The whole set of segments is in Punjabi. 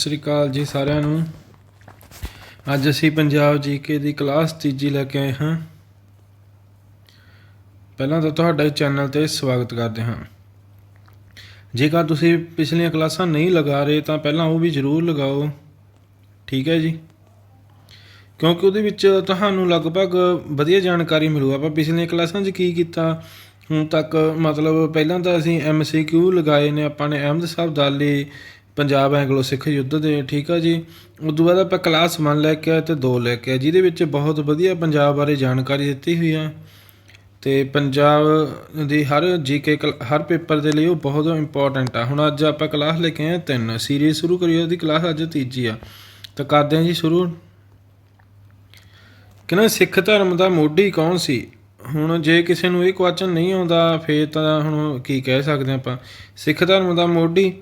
ਸਤਿ ਸ੍ਰੀ ਅਕਾਲ ਜੀ ਸਾਰਿਆਂ ਨੂੰ। ਅੱਜ ਅਸੀਂ ਪੰਜਾਬ ਜੀਕੇ ਦੀ ਕਲਾਸ ਤੀਜੀ ਲੈ ਕੇ ਆਏ ਹਾਂ। ਪਹਿਲਾਂ ਤਾਂ ਤੁਹਾਡਾ ਚੈਨਲ ਤੇ ਸਵਾਗਤ ਕਰਦੇ ਹਾਂ। ਜੇਕਰ ਤੁਸੀਂ ਪਿਛਲੀਆਂ ਕਲਾਸਾਂ ਨਹੀਂ ਲਗਾ ਰਹੇ ਤਾਂ ਪਹਿਲਾਂ ਉਹ ਵੀ ਜ਼ਰੂਰ ਲਗਾਓ। ਠੀਕ ਹੈ ਜੀ। ਕਿਉਂਕਿ ਉਹਦੇ ਵਿੱਚ ਤੁਹਾਨੂੰ ਲਗਭਗ ਵਧੀਆ ਜਾਣਕਾਰੀ ਮਿਲੂ। ਆਪਾਂ ਪਿਛਲੀਆਂ ਕਲਾਸਾਂ 'ਚ ਕੀ ਕੀਤਾ? ਹੁਣ ਤੱਕ ਮਤਲਬ ਪਹਿਲਾਂ ਤਾਂ ਅਸੀਂ ਐਮਸੀਕਿਊ ਲਗਾਏ ਨੇ। ਆਪਾਂ ਨੇ ਅਹਿਮਦ ਸਾਹਿਬ ਦਾਲੀ ਪੰਜਾਬ ਐਂਗਲੋ ਸਿੱਖ ਯੁੱਧ ਦੇ, ਠੀਕ ਆ ਜੀ? ਉਦੋਂ ਬਾਅਦ ਆਪਾਂ ਕਲਾਸ 1 ਲੈ ਕੇ ਆਏ ਤੇ 2 ਲੈ ਕੇ ਆਏ, ਜਿਹਦੇ ਵਿੱਚ ਬਹੁਤ ਵਧੀਆ ਪੰਜਾਬ ਬਾਰੇ ਜਾਣਕਾਰੀ ਦਿੱਤੀ ਹੋਈ ਆ। ਤੇ ਪੰਜਾਬ ਦੀ ਹਰ ਜੀਕੇ ਹਰ ਪੇਪਰ ਦੇ ਲਈ ਉਹ ਬਹੁਤ ਇੰਪੋਰਟੈਂਟ ਆ। ਹੁਣ ਅੱਜ ਆਪਾਂ ਕਲਾਸ ਲੈ ਕੇ ਆਏ ਤਿੰਨ। ਸੀਰੀਜ਼ ਸ਼ੁਰੂ ਕਰੀ, ਉਹਦੀ ਕਲਾਸ ਅੱਜ ਤੀਜੀ ਆ। ਤਾਂ ਕਰਦੇ ਹਾਂ ਜੀ ਸ਼ੁਰੂ। ਕਹਿੰਦਾ ਸਿੱਖ ਧਰਮ ਦਾ ਮੋਢੀ ਕੌਣ ਸੀ? ਹੁਣ ਜੇ ਕਿਸੇ ਨੂੰ ਇਹ ਕੁਐਸਚਨ ਨਹੀਂ ਆਉਂਦਾ, ਫੇਰ ਤਾਂ ਹੁਣ ਕੀ ਕਹਿ ਸਕਦੇ ਆਪਾਂ? ਸਿੱਖ ਧਰਮ ਦਾ ਮੋਢੀ।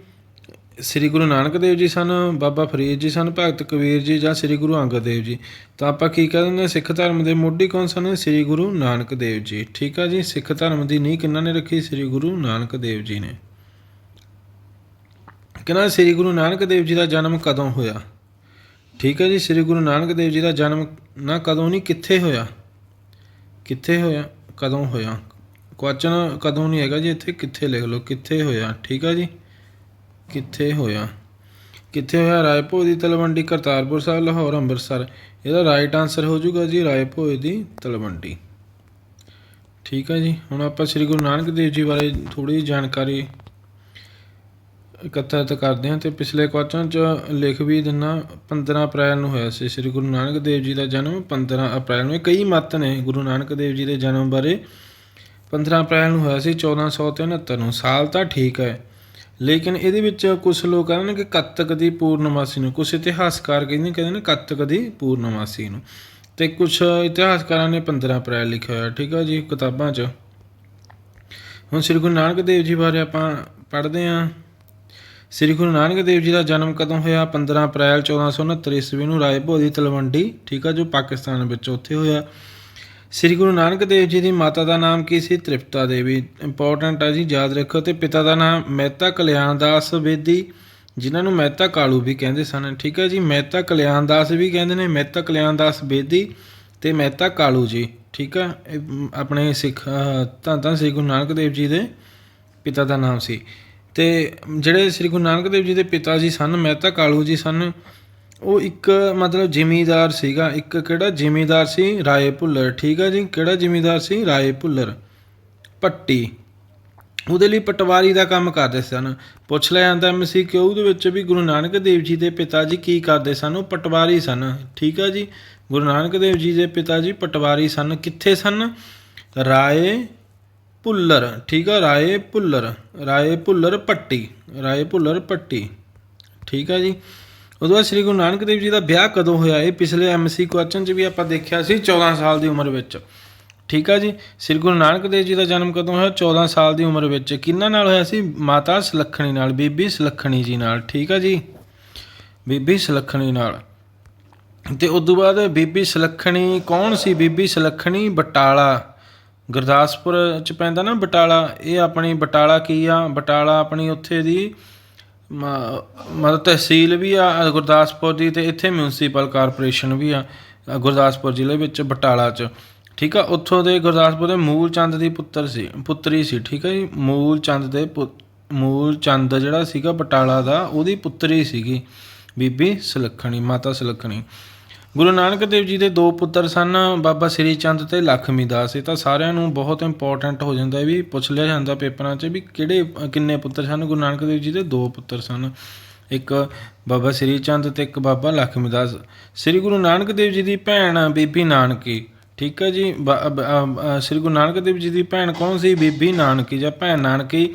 ਸ੍ਰੀ ਗੁਰੂ ਨਾਨਕ ਦੇਵ ਜੀ ਸਨ ਬਾਬਾ ਫਰੀਦ ਜੀ ਸਨ ਭਗਤ ਕਬੀਰ ਜੀ ਜਾਂ ਸ੍ਰੀ ਗੁਰੂ ਅੰਗਦ ਦੇਵ ਜੀ। ਤਾਂ ਆਪਾਂ ਕੀ ਕਹਿ ਦਿੰਦੇ ਹਾਂ, ਸਿੱਖ ਧਰਮ ਦੇ ਮੋਢੀ ਕੌਣ ਸਨ? ਸ੍ਰੀ ਗੁਰੂ ਨਾਨਕ ਦੇਵ ਜੀ। ਠੀਕ ਆ ਜੀ ਸਿੱਖ ਧਰਮ ਦੀ ਨੀਂਹ ਕਿਹਨਾਂ ਨੇ ਰੱਖੀ? ਸ੍ਰੀ ਗੁਰੂ ਨਾਨਕ ਦੇਵ ਜੀ ਨੇ। ਕਹਿੰਦਾ ਸ੍ਰੀ ਗੁਰੂ ਨਾਨਕ ਦੇਵ ਜੀ ਦਾ ਜਨਮ ਕਦੋਂ ਹੋਇਆ? ਠੀਕ ਹੈ ਜੀ ਸ੍ਰੀ ਗੁਰੂ ਨਾਨਕ ਦੇਵ ਜੀ ਦਾ ਜਨਮ ਨਾ ਕਦੋਂ ਨਹੀਂ ਕਿੱਥੇ ਹੋਇਆ? ਕਿੱਥੇ ਹੋਇਆ? ਕਦੋਂ ਹੋਇਆ? ਕੁਐਸਚਨ ਕਦੋਂ ਨਹੀਂ ਹੈਗਾ ਜੀ ਇੱਥੇ ਕਿੱਥੇ ਲਿਖ ਲਓ ਕਿੱਥੇ ਹੋਇਆ? ਠੀਕ ਹੈ ਜੀ? ਕਿੱਥੇ ਹੋਇਆ? ਕਿੱਥੇ ਹੋਇਆ? ਰਾਏਪੁਰ ਦੀ ਤਲਵੰਡੀ, ਕਰਤਾਰਪੁਰ ਸਾਹਿਬ, ਲਾਹੌਰ, ਅੰਮ੍ਰਿਤਸਰ। ਇਹਦਾ ਰਾਈਟ ਆਨਸਰ ਹੋ ਜਾਊਗਾ ਜੀ ਰਾਏਪੁਰ ਦੀ ਤਲਵੰਡੀ। ਠੀਕ ਹੈ ਜੀ। ਹੁਣ ਆਪਾਂ ਸ੍ਰੀ ਗੁਰੂ ਨਾਨਕ ਦੇਵ ਜੀ ਬਾਰੇ ਥੋੜੀ ਜਾਣਕਾਰੀ ਇਕੱਤਰਿਤ ਕਰਦੇ ਹਾਂ ਤੇ ਪਿਛਲੇ ਕੁਐਸਚਨ ਚ ਲਿਖ ਵੀ ਦਿੰਨਾ 15 ਅਪ੍ਰੈਲ ਨੂੰ ਹੋਇਆ ਸੀ ਸ੍ਰੀ ਗੁਰੂ ਨਾਨਕ ਦੇਵ ਜੀ ਦਾ ਜਨਮ 15 ਅਪ੍ਰੈਲ ਨੂੰ। ਇਹ ਕਈ ਮਤ ਨੇ ਗੁਰੂ ਨਾਨਕ ਦੇਵ ਜੀ ਦੇ ਜਨਮ ਬਾਰੇ। 15 ਅਪ੍ਰੈਲ ਨੂੰ ਹੋਇਆ ਸੀ 1473 ਨੂੰ। ਸਾਲ ਤਾਂ ਠੀਕ ਹੈ। ਲੇਕਿਨ ਇਹਦੇ ਵਿੱਚ ਕੁਝ ਲੋਕ ਕਹਿੰਦੇ ਨੇ ਕਿ ਕੱਤਕ ਦੀ ਪੂਰਨਮਾਸੀ ਨੂੰ ਕੁਝ ਇਤਿਹਾਸਕਾਰ ਕਹਿੰਦੇ ਕਹਿੰਦੇ ਨੇ ਕੱਤਕ ਦੀ ਪੂਰਨਮਾਸੀ ਨੂੰ। ਤੇ ਕੁਝ ਇਤਿਹਾਸਕਾਰਾਂ ਨੇ 15 ਅਪ੍ਰੈਲ ਲਿਖਿਆ ਹੋਇਆ, ਠੀਕ ਆ ਜੀ, ਕਿਤਾਬਾਂ 'ਚ। ਹੁਣ ਸ੍ਰੀ ਗੁਰੂ ਨਾਨਕ ਦੇਵ ਜੀ ਬਾਰੇ ਆਪਾਂ ਪੜ੍ਹਦੇ ਹਾਂ ਸ੍ਰੀ ਗੁਰੂ ਨਾਨਕ ਦੇਵ ਜੀ ਦਾ ਜਨਮ ਕਦੋਂ ਹੋਇਆ? 15 ਅਪ੍ਰੈਲ 1469 ਈਸਵੀ ਨੂੰ ਰਾਏਭੋਜ ਦੀ ਤਲਵੰਡੀ, ਠੀਕ ਆ, ਜੋ ਪਾਕਿਸਤਾਨ ਵਿੱਚ ਉੱਥੇ ਹੋਇਆ। ਸ੍ਰੀ ਗੁਰੂ ਨਾਨਕ ਦੇਵ ਜੀ ਦੀ ਮਾਤਾ ਦਾ ਨਾਮ ਕੀ ਸੀ? ਤ੍ਰਿਪਤਾ ਦੇਵੀ। ਇੰਪੋਰਟੈਂਟ ਹੈ ਜੀ ਯਾਦ ਰੱਖੋ ਤੇ ਪਿਤਾ ਦਾ ਨਾਮ ਮਹਿਤਾ ਕਲਿਆਣ ਦਾਸ ਬੇਦੀ ਜਿਨ੍ਹਾਂ ਨੂੰ ਮਹਿਤਾ ਕਾਲੂ ਵੀ ਕਹਿੰਦੇ ਸਨ। ਠੀਕ ਹੈ ਜੀ ਮਹਿਤਾ ਕਲਿਆਣ ਦਾਸ ਵੀ ਕਹਿੰਦੇ ਨੇ ਮਹਿਤਾ ਕਲਿਆਣ ਦਾਸ ਬੇਦੀ ਤੇ ਮਹਿਤਾ ਕਾਲੂ ਜੀ। ਠੀਕ ਆ ਆਪਣੇ ਸਿੱਖ ਅਹ, ਧੰਨ ਧੰਨ ਸ੍ਰੀ ਗੁਰੂ ਨਾਨਕ ਦੇਵ ਜੀ ਦੇ ਪਿਤਾ ਦਾ ਨਾਮ ਸੀ। ਤੇ ਜਿਹੜੇ ਸ੍ਰੀ ਗੁਰੂ ਨਾਨਕ ਦੇਵ ਜੀ ਦੇ ਪਿਤਾ ਜੀ ਸਨ ਮਹਿਤਾ ਕਾਲੂ ਜੀ ਸਨ ਉਹ ਇੱਕ ਮਤਲਬ ਜ਼ਿਮੀਦਾਰ ਸੀਗਾ, ਇੱਕ ਕਿਹੜਾ ਜ਼ਿਮੀਦਾਰ ਸੀ? ਰਾਏ ਭੁੱਲਰ, ਠੀਕ ਆ ਜੀ? ਕਿਹੜਾ ਜ਼ਿਮੀਦਾਰ ਸੀ? ਰਾਏ ਭੁੱਲਰ। ਪੱਟੀ। ਉਹਦੇ ਲਈ ਪਟਵਾਰੀ ਦਾ ਕੰਮ ਕਰਦੇ ਸਨ। ਪੁੱਛ ਲਿਆ ਜਾਂਦਾ ਐਮਸੀਕਿਊ ਉਹਦੇ ਵਿੱਚ ਵੀ ਗੁਰੂ ਨਾਨਕ ਦੇਵ ਜੀ ਦੇ ਪਿਤਾ ਜੀ ਕੀ ਕਰਦੇ ਸਨ? ਉਹ ਪਟਵਾਰੀ ਸਨ। ਠੀਕ ਆ ਜੀ? ਗੁਰੂ ਨਾਨਕ ਦੇਵ ਜੀ ਦੇ ਪਿਤਾ ਜੀ ਪਟਵਾਰੀ ਸਨ। ਕਿੱਥੇ ਸਨ? ਰਾਏ ਭੁੱਲਰ। ਠੀਕ ਆ? ਰਾਏ ਭੁੱਲਰ। ਰਾਏ ਭੁੱਲਰ ਪੱਟੀ। ਰਾਏ ਭੁੱਲਰ ਪੱਟੀ। ਠੀਕ ਆ ਜੀ? ਉਦੋਂ ਬਾਅਦ ਸ੍ਰੀ ਗੁਰੂ ਨਾਨਕ ਦੇਵ ਜੀ ਦਾ ਵਿਆਹ ਕਦੋਂ ਹੋਇਆ? ਇਹ ਪਿਛਲੇ ਐਮਸੀ ਕੁਐਸਚਨ 'ਚ ਵੀ ਆਪਾਂ ਦੇਖਿਆ ਸੀ 14 ਸਾਲ ਦੀ ਉਮਰ ਵਿੱਚ। ਠੀਕ ਆ ਜੀ? ਸ੍ਰੀ ਗੁਰੂ ਨਾਨਕ ਦੇਵ ਜੀ ਦਾ ਜਨਮ ਕਦੋਂ ਹੋਇਆ? 14 ਸਾਲ ਦੀ ਉਮਰ ਵਿੱਚ। ਕਿਹਨਾਂ ਨਾਲ ਹੋਇਆ ਸੀ? ਮਾਤਾ ਸੁਲੱਖਣੀ ਨਾਲ, ਬੀਬੀ ਸੁਲੱਖਣੀ ਜੀ ਨਾਲ। ਠੀਕ ਆ ਜੀ? ਬੀਬੀ ਸੁਲੱਖਣੀ ਨਾਲ। ਤੇ ਉਸ ਤੋਂ ਬਾਅਦ ਬੀਬੀ ਸੁਲੱਖਣੀ ਕੌਣ ਸੀ? ਬੀਬੀ ਸੁਲੱਖਣੀ ਬਟਾਲਾ। ਗੁਰਦਾਸਪੁਰ ਚ ਪੈਂਦਾ ਨਾ ਬਟਾਲਾ। ਇਹ ਆਪਣੀ ਬਟਾਲਾ ਕੀ ਆ? ਬਟਾਲਾ ਆਪਣੀ ਉੱਥੇ ਦੀ ਮਤਲਬ ਤਹਿਸੀਲ ਵੀ ਆ, ਗੁਰਦਾਸਪੁਰ ਦੀ ਤੇ ਇੱਥੇ ਮਿਊਨਿਸਪਲ ਕਾਰਪੋਰੇਸ਼ਨ ਵੀ ਆ, ਗੁਰਦਾਸਪੁਰ ਜ਼ਿਲ੍ਹੇ ਵਿੱਚ ਬਟਾਲਾ ਚ। ਠੀਕ ਆ, ਉੱਥੋਂ ਦੇ ਗੁਰਦਾਸਪੁਰ ਦੇ ਮੂਲ ਚੰਦ ਦੀ ਪੁੱਤਰ ਸੀ, ਪੁੱਤਰੀ ਸੀ, ਠੀਕ ਆ ਜੀ? ਮੂਲ ਚੰਦ ਦੇ ਪੁ- ਮੂਲ ਚੰਦ ਜਿਹੜਾ ਸੀਗਾ ਬਟਾਲਾ ਦਾ, ਉਹਦੀ ਪੁੱਤਰੀ ਸੀਗੀ ਬੀਬੀ ਸੁਲੱਖਣੀ, ਮਾਤਾ ਸੁਲੱਖਣੀ। ਗੁਰੂ ਨਾਨਕ ਦੇਵ ਜੀ ਦੇ ਦੋ ਪੁੱਤਰ ਸਨ, ਬਾਬਾ ਸ੍ਰੀ ਚੰਦ ਤੇ ਲਖਮੀ ਦਾਸ। ਇਹ ਤਾਂ ਸਾਰਿਆਂ ਨੂੰ ਬਹੁਤ ਇੰਪੋਰਟੈਂਟ ਹੋ ਜਾਂਦਾ ਵੀ ਪੁੱਛ ਲਿਆ ਜਾਂਦਾ ਪੇਪਰਾਂ 'ਚ ਵੀ ਕਿਹੜੇ, ਕਿੰਨੇ ਪੁੱਤਰ ਸਨ, ਗੁਰੂ ਨਾਨਕ ਦੇਵ ਜੀ ਦੇ ਦੋ ਪੁੱਤਰ ਸਨ। ਇੱਕ ਬਾਬਾ ਸ੍ਰੀ ਚੰਦ ਤੇ ਇੱਕ ਬਾਬਾ ਲਖਮੀ ਦਾਸ। ਸ੍ਰੀ ਗੁਰੂ ਨਾਨਕ ਦੇਵ ਜੀ ਦੀ ਭੈਣ ਬੀਬੀ ਨਾਨਕੀ, ਠੀਕ ਹੈ ਜੀ? ਬ- ਸ੍ਰੀ ਗੁਰੂ ਨਾਨਕ ਦੇਵ ਜੀ ਦੀ ਭੈਣ ਕੌਣ ਸੀ? ਬੀਬੀ ਨਾਨਕੀ ਜਾਂ ਭੈਣ ਨਾਨਕੀ,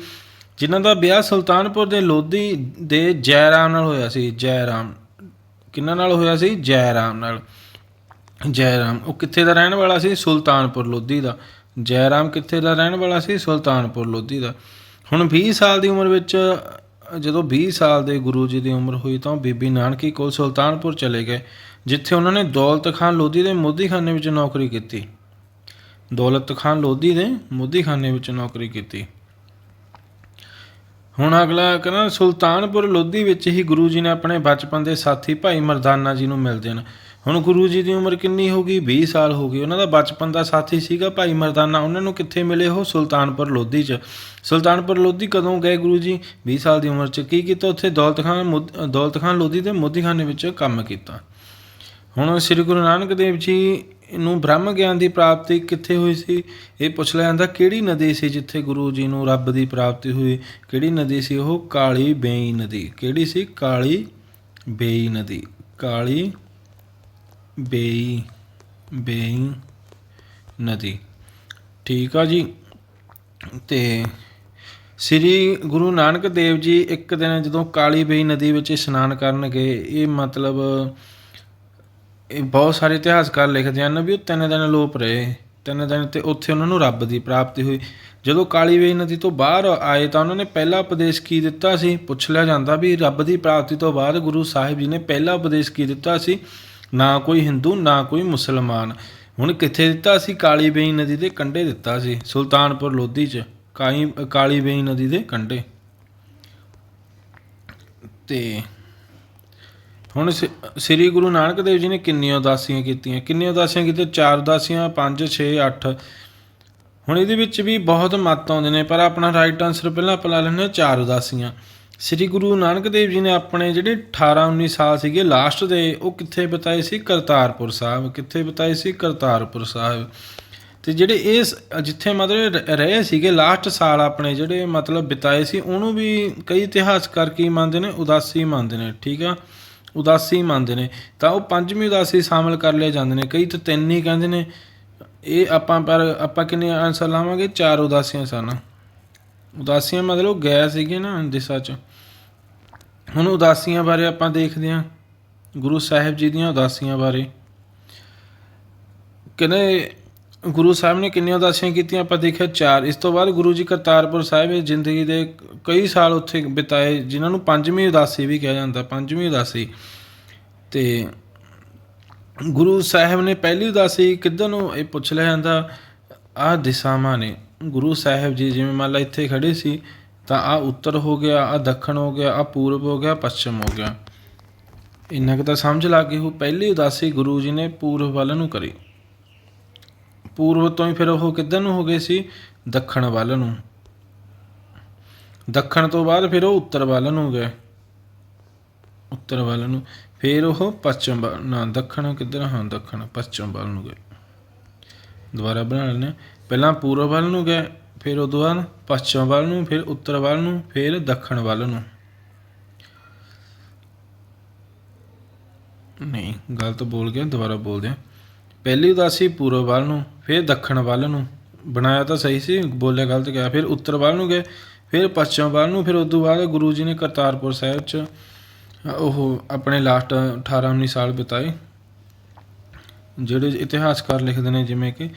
ਜਿਨ੍ਹਾਂ ਦਾ ਵਿਆਹ ਸੁਲਤਾਨਪੁਰ ਦੇ ਲੋਧੀ ਦੇ ਜੈਰਾਮ ਨਾਲ ਹੋਇਆ ਸੀ ਜੈਰਾਮ ਕਿਹਨਾਂ ਨਾਲ ਹੋਇਆ ਸੀ? ਜੈ ਰਾਮ ਨਾਲ। ਜੈ ਰਾਮ ਉਹ ਕਿੱਥੇ ਦਾ ਰਹਿਣ ਵਾਲਾ ਸੀ? ਸੁਲਤਾਨਪੁਰ, ਲੋਧੀ ਦਾ। ਜੈ ਰਾਮ ਕਿੱਥੇ ਦਾ ਰਹਿਣ ਵਾਲਾ ਸੀ? ਸੁਲਤਾਨਪੁਰ, ਲੋਧੀ ਦਾ। ਹੁਣ 20 ਸਾਲ ਦੀ ਉਮਰ ਵਿੱਚ, ਜਦੋਂ 20 ਸਾਲ ਦੇ ਗੁਰੂ ਜੀ ਦੀ ਉਮਰ ਹੋਈ ਤਾਂ ਉਹ ਬੀਬੀ ਨਾਨਕੀ ਕੋਲ ਸੁਲਤਾਨਪੁਰ ਚਲੇ ਗਏ, ਜਿੱਥੇ ਉਹਨਾਂ ਨੇ ਦੌਲਤ ਖਾਨ ਲੋਧੀ ਦੇ ਮੋਦੀਖਾਨੇ ਵਿੱਚ ਨੌਕਰੀ ਕੀਤੀ। ਦੌਲਤ ਖਾਨ ਲੋਧੀ ਦੇ ਮੋਦੀਖਾਨੇ ਵਿੱਚ ਨੌਕਰੀ ਕੀਤੀ। ਹੁਣ ਅਗਲਾ ਕਹਿੰਦਾ, ਸੁਲਤਾਨਪੁਰ ਲੋਧੀ ਵਿੱਚ ਹੀ ਗੁਰੂ ਜੀ ਨੇ ਆਪਣੇ ਬਚਪਨ ਦੇ ਸਾਥੀ ਭਾਈ ਮਰਦਾਨਾ ਜੀ ਨੂੰ ਮਿਲਦੇ ਹਨ ਹੁਣ ਗੁਰੂ ਜੀ ਦੀ ਉਮਰ ਕਿੰਨੀ ਹੋ ਗਈ? 20 ਸਾਲ ਹੋ ਗਈ ਉਹਨਾਂ ਦਾ ਬਚਪਨ ਦਾ ਸਾਥੀ ਸੀਗਾ ਭਾਈ ਮਰਦਾਨਾ। ਉਹਨਾਂ ਨੂੰ ਕਿੱਥੇ ਮਿਲੇ ਉਹ? ਸੁਲਤਾਨਪੁਰ ਲੋਧੀ 'ਚ। ਸੁਲਤਾਨਪੁਰ ਲੋਧੀ ਕਦੋਂ ਗਏ ਗੁਰੂ ਜੀ? 20 ਸਾਲ ਦੀ ਉਮਰ 'ਚ। ਕੀ ਕੀਤਾ ਉੱਥੇ? ਦੌਲਤ ਖਾਨ ਮੁੱਦ- ਦੌਲਤ ਖਾਨ ਲੋਧੀ ਦੇ ਮੋਦੀਖਾਨੇ ਵਿੱਚ ਕੰਮ ਕੀਤਾ। ਹੁਣ ਸ੍ਰੀ ਗੁਰੂ ਨਾਨਕ ਦੇਵ ਜੀ ਨੂੰ ਬ੍ਰਹਮ ਗਿਆਨ ਦੀ ਪ੍ਰਾਪਤੀ ਕਿੱਥੇ ਹੋਈ ਸੀ? ਇਹ ਪੁੱਛ ਲਿਆ ਜਾਂਦਾ, ਕਿਹੜੀ ਨਦੀ ਸੀ ਜਿੱਥੇ ਗੁਰੂ ਜੀ ਨੂੰ ਰੱਬ ਦੀ ਪ੍ਰਾਪਤੀ ਹੋਈ? ਕਿਹੜੀ ਨਦੀ ਸੀ ਉਹ? ਕਾਲੀ ਬੇਈ ਨਦੀ। ਕਿਹੜੀ ਸੀ? ਕਾਲੀ ਬੇਈ ਨਦੀ। ਕਾਲੀ ਬੇਈ ਬੇਈ ਨਦੀ। ਠੀਕ ਆ ਜੀ। ਤੇ ਸ੍ਰੀ ਗੁਰੂ ਨਾਨਕ ਦੇਵ ਜੀ ਇੱਕ ਦਿਨ ਜਦੋਂ ਕਾਲੀ ਬੇਈ ਨਦੀ ਵਿੱਚ ਇਸ਼ਨਾਨ ਕਰਨ ਗਏ, ਇਹ ਮਤਲਬ ਇਹ ਬਹੁਤ ਸਾਰੇ ਇਤਿਹਾਸਕਾਰ ਲਿਖਦੇ ਹਨ ਵੀ ਉਹ ਤਿੰਨ ਦਿਨ ਲੋਪ ਰਹੇ। ਤਿੰਨ ਦਿਨ ਤੇ ਉੱਥੇ ਉਹਨਾਂ ਨੂੰ ਰੱਬ ਦੀ ਪ੍ਰਾਪਤੀ ਹੋਈ। ਜਦੋਂ ਕਾਲੀ ਵੇਈ ਨਦੀ ਤੋਂ ਬਾਹਰ ਆਏ ਤਾਂ ਉਹਨਾਂ ਨੇ ਪਹਿਲਾ ਉਪਦੇਸ਼ ਕੀ ਦਿੱਤਾ ਸੀ? ਪੁੱਛ ਲਿਆ ਜਾਂਦਾ ਵੀ ਰੱਬ ਦੀ ਪ੍ਰਾਪਤੀ ਤੋਂ ਬਾਅਦ ਗੁਰੂ ਸਾਹਿਬ ਜੀ ਨੇ ਪਹਿਲਾ ਉਪਦੇਸ਼ ਕੀ ਦਿੱਤਾ ਸੀ? ਨਾ ਕੋਈ ਹਿੰਦੂ, ਨਾ ਕੋਈ ਮੁਸਲਮਾਨ। ਹੁਣ ਕਿੱਥੇ ਦਿੱਤਾ ਸੀ? ਕਾਲੀ ਵੇਈ ਨਦੀ ਦੇ ਕੰਢੇ ਦਿੱਤਾ ਸੀ, ਸੁਲਤਾਨਪੁਰ ਲੋਧੀ 'ਚ, ਕਾਈ ਕਾਲੀ ਵੇਈ ਨਦੀ ਦੇ ਕੰਢੇ। ਤੇ ਹੁਣ ਸ- ਸ੍ਰੀ ਗੁਰੂ ਨਾਨਕ ਦੇਵ ਜੀ ਨੇ ਕਿੰਨੀਆਂ ਉਦਾਸੀਆਂ ਕੀਤੀਆਂ? ਕਿੰਨੀਆਂ ਉਦਾਸੀਆਂ ਕੀਤੀਆਂ? ਚਾਰ ਉਦਾਸੀਆਂ 5 6 8 ਹੁਣ ਇਹਦੇ ਵਿੱਚ ਵੀ ਬਹੁਤ ਮਤ ਆਉਂਦੇ ਨੇ, ਪਰ ਆਪਣਾ ਰਾਈਟ ਆਨਸਰ ਪਹਿਲਾਂ ਆਪਾਂ ਲਾ ਲੈਂਦੇ ਹਾਂ, ਚਾਰ ਉਦਾਸੀਆਂ। ਸ੍ਰੀ ਗੁਰੂ ਨਾਨਕ ਦੇਵ ਜੀ ਨੇ ਆਪਣੇ ਜਿਹੜੇ 18 19 ਸਾਲ ਸੀਗੇ ਲਾਸਟ ਦੇ, ਉਹ ਕਿੱਥੇ ਬਿਤਾਏ ਸੀ? ਕਰਤਾਰਪੁਰ ਸਾਹਿਬ। ਕਿੱਥੇ ਬਿਤਾਏ ਸੀ? ਕਰਤਾਰਪੁਰ ਸਾਹਿਬ। ਤੇ ਜਿਹੜੇ ਇਹ ਸ- ਜਿੱਥੇ ਮਤਲਬ ਰ- ਰਹੇ ਸੀਗੇ ਲਾਸਟ ਸਾਲ ਆਪਣੇ ਜਿਹੜੇ ਮਤਲਬ ਬਿਤਾਏ ਸੀ, ਉਹਨੂੰ ਵੀ ਕਈ ਇਤਿਹਾਸਕਾਰ ਕੀ ਮੰਨਦੇ ਨੇ? ਉਦਾਸੀ ਮੰਨਦੇ ਨੇ, ਠੀਕ ਆ? ਉਦਾਸੀ ਮੰਨਦੇ ਨੇ। ਤਾਂ ਉਹ ਪੰਜਵੀਂ ਉਦਾਸੀ ਸ਼ਾਮਿਲ ਕਰ ਲਏ ਜਾਂਦੇ ਨੇ। ਕਈ ਤਾਂ ਤਿੰਨ ਹੀ ਕਹਿੰਦੇ ਨੇ। ਇਹ ਆਪਾਂ ਪਰ ਆਪਾਂ ਕਿੰਨੇ ਆਨਸਰ ਲਾਵਾਂਗੇ? ਚਾਰ ਉਦਾਸੀਆਂ ਸਨ ਉਦਾਸੀਆਂ ਮਤਲਬ ਗਏ ਸੀਗੇ ਨਾ ਦਿਸ਼ਾ 'ਚ। ਹੁਣ ਉਦਾਸੀਆਂ ਬਾਰੇ ਆਪਾਂ ਦੇਖਦੇ ਹਾਂ। ਗੁਰੂ ਸਾਹਿਬ ਜੀ ਦੀਆਂ ਉਦਾਸੀਆਂ ਬਾਰੇ। ਕਹਿੰਦੇ ਗੁਰੂ ਸਾਹਿਬ ਨੇ ਕਿੰਨੀਆਂ ਉਦਾਸੀਆਂ ਕੀਤੀਆਂ, ਆਪਾਂ ਦੇਖਿਆ ਚਾਰ। ਇਸ ਤੋਂ ਬਾਅਦ ਗੁਰੂ ਜੀ ਕਰਤਾਰਪੁਰ ਸਾਹਿਬ ਇਹ ਜ਼ਿੰਦਗੀ ਦੇ ਕਈ ਸਾਲ ਉੱਥੇ ਬਿਤਾਏ, ਜਿਨ੍ਹਾਂ ਨੂੰ ਪੰਜਵੀਂ ਉਦਾਸੀ ਵੀ ਕਿਹਾ ਜਾਂਦਾ, ਪੰਜਵੀਂ ਉਦਾਸੀ। ਤੇ ਗੁਰੂ ਸਾਹਿਬ ਨੇ ਪਹਿਲੀ ਉਦਾਸੀ ਕਿੱਧਰ ਨੂੰ ਇਹ ਪੁੱਛ ਲਿਆ ਜਾਂਦਾ? ਆਹ ਦਿਸ਼ਾਵਾਂ ਨੇ। ਗੁਰੂ ਸਾਹਿਬ ਜੀ ਜਿਵੇਂ ਮੰਨ ਲਾ ਇੱਥੇ ਖੜੇ ਸੀ, ਤਾਂ ਆ ਉੱਤਰ ਹੋ ਗਿਆ, ਆ ਦੱਖਣ ਹੋ ਗਿਆ, ਆ ਪੂਰਬ ਹੋ ਗਿਆ ਪੱਛਮ ਹੋ ਗਿਆ। ਇੰਨਾ ਕੁ ਤਾਂ ਸਮਝ ਲੱਗ ਗਈ ਉਹ ਪਹਿਲੀ ਉਦਾਸੀ ਗੁਰੂ ਜੀ ਨੇ ਪੂਰਬ ਵੱਲ ਨੂੰ ਕਰੀ। ਪੂਰਬ ਤੋਂ ਹੀ ਫਿਰ ਉਹ ਕਿੱਧਰ ਨੂੰ ਹੋ ਗਏ ਸੀ? ਦੱਖਣ ਵੱਲ ਨੂੰ। ਦੱਖਣ ਤੋਂ ਬਾਅਦ ਫਿਰ ਉਹ ਉੱਤਰ ਵੱਲ ਨੂੰ ਗਏ। ਉੱਤਰ ਵੱਲ ਨੂੰ। ਫਿਰ ਉਹ ਪੱਛਮ ਨਾ ਦੱਖਣ ਕਿੱਧਰ, ਹਾਂ ਦੱਖਣ, ਪੱਛਮ ਵੱਲ ਨੂੰ ਗਏ। ਦੁਬਾਰਾ ਬਣਾ ਲੈਂਦੇ ਪਹਿਲਾਂ ਪੂਰਬ ਵੱਲ ਨੂੰ ਗਏ, ਫਿਰ ਉਦੋਂ ਬਾਅਦ ਪੱਛਮ ਵੱਲ ਨੂੰ, ਫਿਰ ਉੱਤਰ ਵੱਲ ਨੂੰ, ਫਿਰ ਦੱਖਣ ਵੱਲ ਨੂੰ। ਨਹੀਂ, ਗਲਤ ਬੋਲ ਗਿਆ, ਦੁਬਾਰਾ ਬੋਲਦੇ ਹਾਂ। ਪਹਿਲੀ ਉਦਾਸੀ ਪੂਰਬ ਵੱਲ ਨੂੰ, ਫਿਰ ਦੱਖਣ ਵੱਲ ਨੂੰ। ਬਣਾਇਆ ਤਾਂ ਸਹੀ ਸੀ, ਬੋਲਿਆ ਗਲਤ ਗਿਆ ਫਿਰ ਉੱਤਰ ਵੱਲ ਨੂੰ ਗਏ, ਫਿਰ ਪੱਛਮ ਵੱਲ ਨੂੰ, ਫਿਰ ਉਸ ਤੋਂ ਬਾਅਦ ਗੁਰੂ ਜੀ ਨੇ ਕਰਤਾਰਪੁਰ ਸਾਹਿਬ 'ਚ, ਉਹ ਆਪਣੇ ਲਾਸਟ 18 19 ਸਾਲ ਬਿਤਾਏ। ਜਿਹੜੇ ਇਤਿਹਾਸਕਾਰ ਲਿਖਦੇ ਨੇ, ਜਿਵੇਂ ਕਿ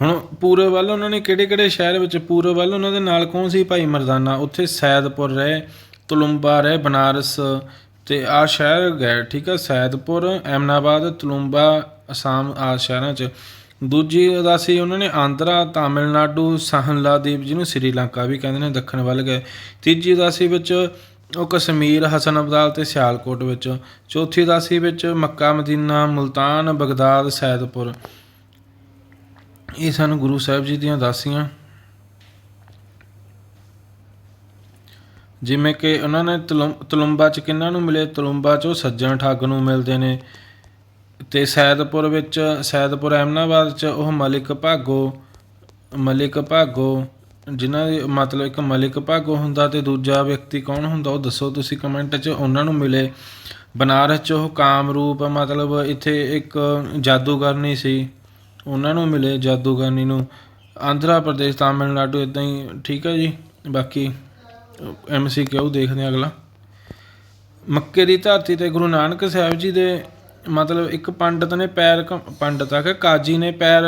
ਹੁਣ ਪੂਰਬ ਵੱਲ ਉਹਨਾਂ ਨੇ ਕਿਹੜੇ ਕਿਹੜੇ ਸ਼ਹਿਰ ਵਿੱਚ ਪੂਰਬ ਵੱਲ ਉਹਨਾਂ ਦੇ ਨਾਲ ਕੌਣ ਸੀ ਭਾਈ ਮਰਦਾਨਾ? ਉੱਥੇ ਸੈਦਪੁਰ ਰਹੇ, ਤੁਲੁੰਬਾ ਰਹੇ, ਬਨਾਰਸ ਤੇ ਆ ਸ਼ਹਿਰ ਗਏ, ਠੀਕ ਆ, ਸੈਦਪੁਰ ਐਮਨਾਬਾਦ ਤਲੂੰਬਾ, ਅਸਾਮ, ਆ ਸ਼ਹਿਰਾਂ 'ਚ। ਦੂਜੀ ਉਦਾਸੀ ਉਹਨਾਂ ਨੇ ਆਂਧਰਾ, ਤਾਮਿਲਨਾਡੂ ਸਾਹਨਲਾਦੀਪ ਜਿਹਨੂੰ ਸ੍ਰੀਲੰਕਾ ਵੀ ਕਹਿੰਦੇ ਨੇ, ਦੱਖਣ ਵੱਲ ਗਏ। ਤੀਜੀ ਉਦਾਸੀ ਵਿੱਚ ਉਹ ਕਸ਼ਮੀਰ, ਹਸਨ ਅਬਦਾਲ ਤੇ ਸਿਆਲਕੋਟ ਵਿੱਚ। ਚੌਥੀ ਉਦਾਸੀ ਵਿੱਚ Mecca, Medina, Multan, Baghdad, Saidpur. ਇਹ ਸਾਨੂੰ ਗੁਰੂ ਸਾਹਿਬ ਜੀ ਦੀਆਂ ਉਦਾਸੀਆਂ। ਜਿਵੇਂ ਕਿ ਉਹਨਾਂ ਨੇ ਤਲੁੰ- ਤਲੁੰਬਾ ਚ ਕਿੰਨਾਂ ਨੂੰ ਮਿਲੇ? ਤਲੁੰਬਾ ਚ ਉਹ ਸੱਜਣ ਠੱਗ ਨੂੰ ਮਿਲਦੇ ਨੇ। ਤੇ ਸੈਦਪੁਰ ਵਿੱਚ, ਸੈਦਪੁਰ ਅਹਿਮਨਾਬਾਦ ਚ ਉਹ ਮਲਿਕ ਭਾਗੋ ਮਲਿਕ ਭਾਗੋ, ਜਿਨ੍ਹਾਂ ਦੇ ਮਤਲਬ ਇੱਕ ਮਲਿਕ ਭਾਗੋ ਹੁੰਦਾ ਤੇ ਦੂਜਾ ਵਿਅਕਤੀ ਕੌਣ ਹੁੰਦਾ, ਉਹ ਦੱਸੋ ਤੁਸੀਂ ਕਮੈਂਟ 'ਚ, ਉਹਨਾਂ ਨੂੰ ਮਿਲੇ। ਬਨਾਰਸ 'ਚ ਉਹ ਕਾਮਰੂਪ ਮਤਲਬ ਇੱਥੇ ਇੱਕ ਜਾਦੂਗਰਨੀ ਸੀ, ਉਹਨਾਂ ਨੂੰ ਮਿਲੇ ਜਾਦੂਗਰਨੀ ਨੂੰ। ਆਂਧਰਾ ਪ੍ਰਦੇਸ਼, ਤਾਮਿਲਨਾਡੂ ਇਦਾਂ ਹੀ, ਠੀਕ ਹੈ ਜੀ? ਬਾਕੀ ਐਮਸੀ ਕਿਉਂ ਦੇਖਦੇ ਹਾਂ ਅਗਲਾ। ਮੱਕੇ ਦੀ ਧਰਤੀ ਤੇ ਗੁਰੂ ਨਾਨਕ ਸਾਹਿਬ ਜੀ ਦੇ ਮਤਲਬ ਇੱਕ ਪੰਡਤ ਨੇ ਪੈਰ ਘ- ਪੰਡਤ ਆ ਕੇ ਕਾਜੀ ਨੇ ਪੈਰ,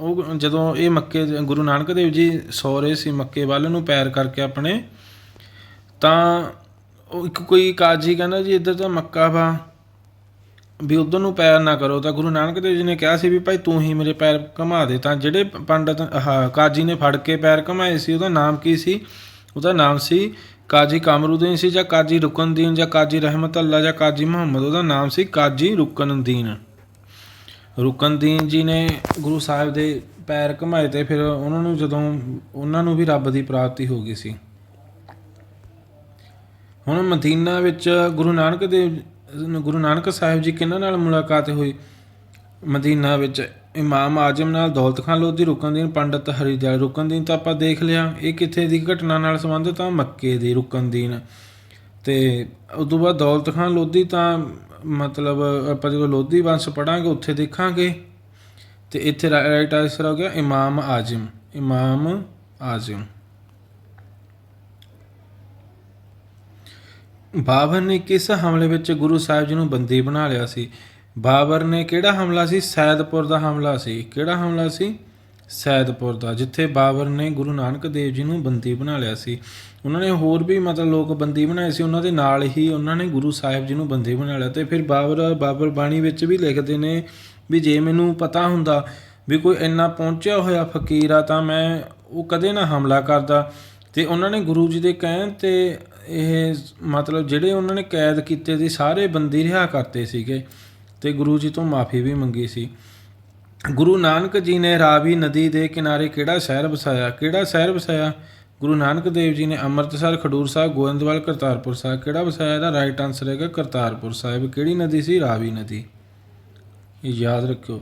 ਉਹ ਜਦੋਂ ਇਹ ਮੱਕੇ ਗੁਰੂ ਨਾਨਕ ਦੇਵ ਜੀ ਸੌ ਰਹੇ ਸੀ ਮੱਕੇ ਵੱਲ ਨੂੰ ਪੈਰ ਕਰਕੇ ਆਪਣੇ, ਤਾਂ ਉਹ ਇੱਕ ਕੋਈ ਕਾਜੀ ਕਹਿੰਦਾ ਜੀ ਇੱਧਰ ਤਾਂ ਮੱਕਾ ਵਾ, ਵੀ ਉਧਰ ਨੂੰ ਪੈਰ ਨਾ ਕਰੋ। ਤਾਂ ਗੁਰੂ ਨਾਨਕ ਦੇਵ ਜੀ ਨੇ ਕਿਹਾ ਸੀ ਵੀ ਭਾਈ ਤੂੰ ਹੀ ਮੇਰੇ ਪੈਰ ਘੁਮਾ ਦੇ। ਤਾਂ ਜਿਹੜੇ ਪੰਡਤ, ਆਹ ਕਾਜੀ ਨੇ ਫੜ ਕੇ ਪੈਰ ਘੁਮਾਏ ਸੀ, ਉਹਦਾ ਨਾਮ ਕੀ ਸੀ? ਉਹਦਾ ਨਾਮ ਸੀ ਕਾਜੀ ਕਾਮਰੂਦੀਨ ਸੀ ਜਾਂ ਕਾਜੀ ਰੁਕਨਦੀਨ ਜਾਂ ਕਾਜੀ ਰਹਿਮਤ ਅੱਲਾ ਜਾਂ ਕਾਜੀ ਮੁਹੰਮਦ, ਉਹਦਾ ਨਾਮ ਸੀ ਕਾਜੀ ਰੁਕਨਦੀਨ। ਰੁਕਨਦੀਨ ਜੀ ਨੇ ਗੁਰੂ ਸਾਹਿਬ ਦੇ ਪੈਰ ਘੁਮਾਏ ਤੇ ਫਿਰ ਉਹਨਾਂ ਨੂੰ ਜਦੋਂ ਉਹਨਾਂ ਨੂੰ ਵੀ ਰੱਬ ਦੀ ਪ੍ਰਾਪਤੀ ਹੋ ਗਈ ਸੀ। ਹੁਣ ਮਦੀਨਾ ਵਿੱਚ ਗੁਰੂ ਨਾਨਕ ਦੇਵ, ਗੁਰੂ ਨਾਨਕ ਸਾਹਿਬ ਜੀ ਕਿਹਨਾਂ ਨਾਲ ਮੁਲਾਕਾਤ ਹੋਈ? ਮਦੀਨਾ ਵਿੱਚ ਇਮਾਮ ਆਜਮ ਨਾਲ ਦੌਲਤ ਖਾਨ ਲੋਧੀ ਰੁਕਨਦੀਨ ਪੰਡਤ ਹਰੀਦਿਆਲ ਰੁਕਨਦੀਨ ਤਾਂ ਆਪਾਂ ਦੇਖ ਲਿਆ। ਇਹ ਕਿੱਥੇ ਦੀ ਘਟਨਾ ਨਾਲ ਸੰਬੰਧਿਤ ਆ? ਮੱਕੇ ਦੀ ਰੁਕਨਦੀਨ ਤੇ ਉਸ ਤੋਂ ਬਾਅਦ ਦੌਲਤ ਖਾਨ ਲੋਧੀ ਤਾਂ ਮਤਲਬ ਆਪਾਂ ਜਦੋਂ ਲੋਧੀ ਵੰਸ਼ ਪੜਾਂਗੇ, ਉੱਥੇ ਦੇਖਾਂਗੇ। ਤੇ ਇੱਥੇ ਰਾਈਟ ਆਨਸਰ ਹੋ ਗਿਆ ਇਮਾਮ ਆਜਮ। ਇਮਾਮ ਆਜਮ। ਬਾਬਰ ਨੇ ਕਿਸ ਹਮਲੇ ਵਿੱਚ ਗੁਰੂ ਸਾਹਿਬ ਜੀ ਨੂੰ ਬੰਦੀ ਬਣਾ ਲਿਆ ਸੀ? ਬਾਬਰ ਨੇ ਕਿਹੜਾ ਹਮਲਾ ਸੀ? ਸੈਦਪੁਰ ਦਾ ਹਮਲਾ ਸੀ। ਕਿਹੜਾ ਹਮਲਾ ਸੀ? ਸੈਦਪੁਰ ਦਾ, ਜਿੱਥੇ ਬਾਬਰ ਨੇ ਗੁਰੂ ਨਾਨਕ ਦੇਵ ਜੀ ਨੂੰ ਬੰਦੀ ਬਣਾ ਲਿਆ ਸੀ। ਉਹਨਾਂ ਨੇ ਹੋਰ ਵੀ ਮਤਲਬ ਲੋਕ ਬੰਦੀ ਬਣਾਏ ਸੀ। ਉਹਨਾਂ ਦੇ ਨਾਲ ਹੀ ਉਹਨਾਂ ਨੇ ਗੁਰੂ ਸਾਹਿਬ ਜੀ ਨੂੰ ਬੰਦੀ ਬਣਾ ਲਿਆ ਤੇ ਫਿਰ ਬਾਬਰ ਬਾਬਰ ਬਾਣੀ ਵਿੱਚ ਵੀ ਲਿਖਦੇ ਨੇ ਵੀ ਜੇ ਮੈਨੂੰ ਪਤਾ ਹੁੰਦਾ ਵੀ ਕੋਈ ਇੰਨਾ ਪਹੁੰਚਿਆ ਹੋਇਆ ਫਕੀਰ ਆ ਤਾਂ ਮੈਂ ਉਹ ਕਦੇ ਨਾ ਹਮਲਾ ਕਰਦਾ। ਤੇ ਉਹਨਾਂ ਨੇ ਗੁਰੂ ਜੀ ਦੇ ਕਹਿਣ ਤੇ ਇਹ ਮਤਲਬ ਜਿਹੜੇ ਉਹਨਾਂ ਨੇ ਕੈਦ ਕੀਤੇ ਸੀ, ਸਾਰੇ ਬੰਦੀ ਰਿਹਾ ਕਰਤੇ ਸੀਗੇ। ਤੇ ਗੁਰੂ ਜੀ ਤੋਂ ਮਾਫੀ ਵੀ ਮੰਗੀ ਸੀ। ਗੁਰੂ ਨਾਨਕ ਜੀ ਨੇ ਰਾਵੀ ਨਦੀ ਦੇ ਕਿਨਾਰੇ ਕਿਹੜਾ ਸ਼ਹਿਰ ਵਸਾਇਆ, ਕਿਹੜਾ ਸ਼ਹਿਰ ਵਸਾਇਆ? ਗੁਰੂ ਨਾਨਕ ਦੇਵ ਜੀ ਨੇ ਅੰਮ੍ਰਿਤਸਰ, ਖਡੂਰ ਸਾਹਿਬ, ਗੋਇੰਦਵਾਲ, ਕਰਤਾਰਪੁਰ ਸਾਹਿਬ ਕਿਹੜਾ ਵਸਾਇਆ? ਇਹਦਾ ਰਾਈਟ ਆਨਸਰ ਹੈਗਾ ਕਰਤਾਰਪੁਰ ਸਾਹਿਬ। ਕਿਹੜੀ ਨਦੀ ਸੀ? ਰਾਵੀ ਨਦੀ। ਇਹ ਯਾਦ ਰੱਖਿਓ।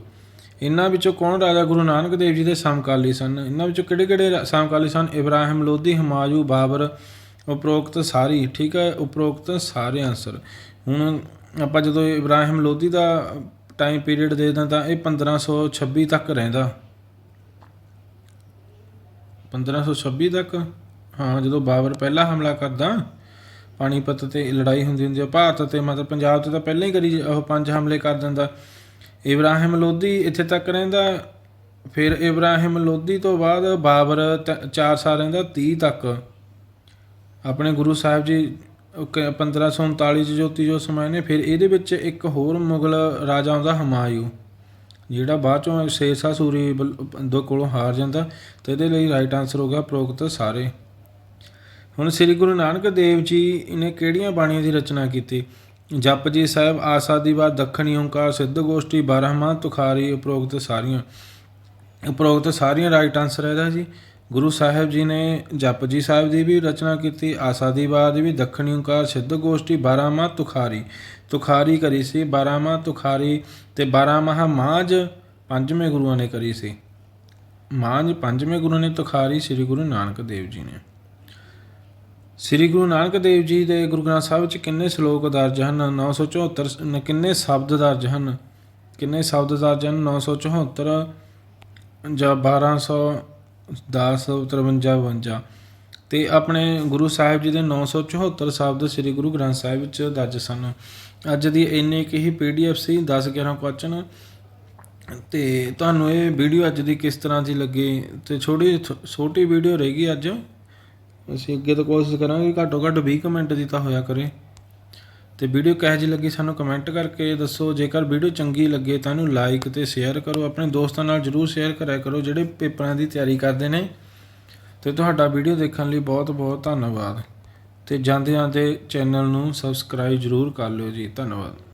ਇਹਨਾਂ ਵਿੱਚੋਂ ਕੌਣ ਰਾਜਾ? ਗੁਰੂ ਨਾਨਕ ਦੇਵ ਜੀ ਦੇ ਸਮਕਾਲੀ ਸਨ। ਇਹਨਾਂ ਵਿੱਚੋਂ ਕਿਹੜੇ ਕਿਹੜੇ ਸਮਕਾਲੀ ਸਨ? ਇਬਰਾਹਿਮ, ਲੋਧੀ, ਹਮਾਯੂ, ਬਾਬਰ, ਉਪਰੋਕਤ ਸਾਰੀ, ਠੀਕ ਹੈ? ਉਪਰੋਕਤ ਸਾਰੇ ਆਨਸਰ ਹੁਣ ਆਪਾਂ ਜਦੋਂ ਇਬਰਾਹਿਮ ਲੋਧੀ ਦਾ ਟਾਈਮ ਪੀਰੀਅਡ ਦੇ ਦਾਂ ਤਾਂ ਇਹ 1526 ਤੱਕ ਰਹਿੰਦਾ। 1526 ਤੱਕ, ਹਾਂ, ਜਦੋਂ ਬਾਬਰ ਪਹਿਲਾ ਹਮਲਾ ਕਰਦਾ, ਪਾਣੀਪਤ ਤੇ ਲੜਾਈ ਹੁੰਦੀ ਹੁੰਦੀ ਆ, ਭਾਰਤ ਤੇ ਮਤਲਬ ਪੰਜਾਬ ਤੇ ਤਾਂ ਪਹਿਲਾਂ ਹੀ ਕਰੀ ਉਹ ਪੰਜ ਹਮਲੇ ਕਰ ਦਿੰਦਾ। ਇਬਰਾਹਿਮ ਲੋਧੀ ਇੱਥੇ ਤੱਕ ਰਹਿੰਦਾ, ਫਿਰ ਇਬਰਾਹਿਮ ਲੋਧੀ ਤੋਂ ਬਾਅਦ ਬਾਬਰ 4 ਸਾਲ ਰਹਿੰਦਾ 30 ਤੱਕ। ਆਪਣੇ ਗੁਰੂ ਸਾਹਿਬ ਜੀ 1539 ਚ ਜੋਤੀ ਜੋ ਸਮਾਏ ਨੇ, ਫਿਰ ਇਹਦੇ ਵਿੱਚ ਇੱਕ ਹੋਰ ਮੁਗਲ ਰਾਜਾ ਆਉਂਦਾ, ਹਮਾਯੂ, ਜਿਹੜਾ ਬਾਅਦ ਚੋਂ ਸ਼ੇਰਸ਼ਾਹ ਸੂਰੀ ਵੱਲ- ਦੋ ਕੋਲੋਂ ਹਾਰ ਜਾਂਦਾ ਤੇ ਇਹਦੇ ਲਈ ਰਾਈਟ ਆਨਸਰ ਹੋ ਗਿਆ ਪ੍ਰੋਕਤ ਸਾਰੇ। ਹੁਣ ਸ੍ਰੀ ਗੁਰੂ ਨਾਨਕ ਦੇਵ ਜੀ ਨੇ ਕਿਹੜੀਆਂ ਬਾਣੀਆਂ ਦੀ ਰਚਨਾ ਕੀਤੀ? ਜਪਜੀ ਸਾਹਿਬ ਆਸਾਦੀਵਾਦ ਦੱਖਣੀ ਓੰਕਾਰ, ਸਿੱਧ ਗੋਸ਼ਟੀ ਬਾਰਹਮਾਹ ਤੁਖਾਰੀ ਉਪਰੋਕਤ ਸਾਰੀਆਂ। ਉਪਰੋਕਤ ਸਾਰੀਆਂ ਰਾਈਟ ਆਨਸਰ ਹੈ ਇਹਦਾ ਜੀ। ਗੁਰੂ ਸਾਹਿਬ ਜੀ ਨੇ ਜਪਜੀ ਸਾਹਿਬ ਦੀ ਵੀ ਰਚਨਾ ਕੀਤੀ, ਆਸਾ ਦੀ ਵਾਰ ਵੀ, ਦੱਖਣੀ ਓੰਕਾਰ, ਸਿੱਧ ਗੋਸ਼ਟੀ ਬਾਰਹਮਾਹ ਤੁਖਾਰੀ। ਤੁਖਾਰੀ ਕਰੀ ਸੀ ਬਾਰਹਮਾਹ ਤੁਖਾਰੀ ਤੇ ਬਾਰਹਮਾਹ ਮਾਝ ਪੰਜਵੇਂ ਗੁਰੂਆਂ ਨੇ ਕਰੀ ਸੀ। ਮਾਝ ਪੰਜਵੇਂ ਗੁਰੂ ਨੇ ਤੁਖਾਰੀ, ਸ੍ਰੀ ਗੁਰੂ ਨਾਨਕ ਦੇਵ ਜੀ ਨੇ। ਸ੍ਰੀ ਗੁਰੂ ਨਾਨਕ ਦੇਵ ਜੀ ਦੇ ਗੁਰੂ ਗ੍ਰੰਥ ਸਾਹਿਬ ਵਿੱਚ ਕਿੰਨੇ ਸ਼ਲੋਕ ਦਰਜ ਹਨ? 974 ਸ- ਨ- ਕਿੰਨੇ ਸ਼ਬਦ ਦਰਜ ਹਨ? ਕਿੰਨੇ ਸ਼ਬਦ ਦਰਜ ਹਨ? 974 ਜਾਂ 1210 53 52 ਤੇ ਆਪਣੇ ਗੁਰੂ ਸਾਹਿਬ ਜੀ ਦੇ 974 ਸ਼ਬਦ ਸ੍ਰੀ ਗੁਰੂ ਗ੍ਰੰਥ ਸਾਹਿਬ ਵਿੱਚ ਦਰਜ ਸਨ। ਅੱਜ ਦੀ ਇੰਨੇ ਕੁ ਹੀ ਪੀਡੀਐਫ ਸੀ 10 11 ਕੁਐਸਚਨ ਤੇ ਤੁਹਾਨੂੰ ਇਹ ਵੀਡੀਓ ਅੱਜ ਦੀ ਕਿਸ ਤਰ੍ਹਾਂ ਦੀ ਲੱਗੀ? ਤੇ ਛੋਟੀ ਛੋਟੀ ਵੀਡੀਓ ਰਹੇਗੀ ਅੱਜ। ਅਸੀਂ ਅੱਗੇ ਤੋਂ ਕੋਸ਼ਿਸ਼ ਕਰਾਂਗੇ, ਘੱਟੋ ਘੱਟ 20 ਮਿੰਟ ਦੀ ਤਾਂ ਹੋਇਆ ਕਰੇ। ਤੇ ਵੀਡੀਓ ਕਿਹੋ ਜਿਹੀ ਲੱਗੀ ਸਾਨੂੰ ਕਮੈਂਟ ਕਰਕੇ ਦੱਸੋ। ਜੇਕਰ ਵੀਡੀਓ ਚੰਗੀ ਲੱਗੇ ਤਾਂ ਇਹਨੂੰ ਲਾਈਕ ਤੇ ਸ਼ੇਅਰ ਕਰੋ। ਆਪਣੇ ਦੋਸਤਾਂ ਨਾਲ ਜਰੂਰ ਸ਼ੇਅਰ ਕਰਿਆ ਕਰੋ, ਜਿਹੜੇ ਪੇਪਰਾਂ ਦੀ ਤਿਆਰੀ ਕਰਦੇ ਨੇ। ਤੇ ਤੁਹਾਡਾ ਵੀਡੀਓ ਦੇਖਣ ਲਈ ਬਹੁਤ ਬਹੁਤ ਧੰਨਵਾਦ। ਤੇ ਜਾਂਦੇ ਜਾਂਦੇ ਚੈਨਲ ਨੂੰ ਸਬਸਕ੍ਰਾਈਬ ਜਰੂਰ ਕਰ ਲਿਓ ਜੀ। ਧੰਨਵਾਦ।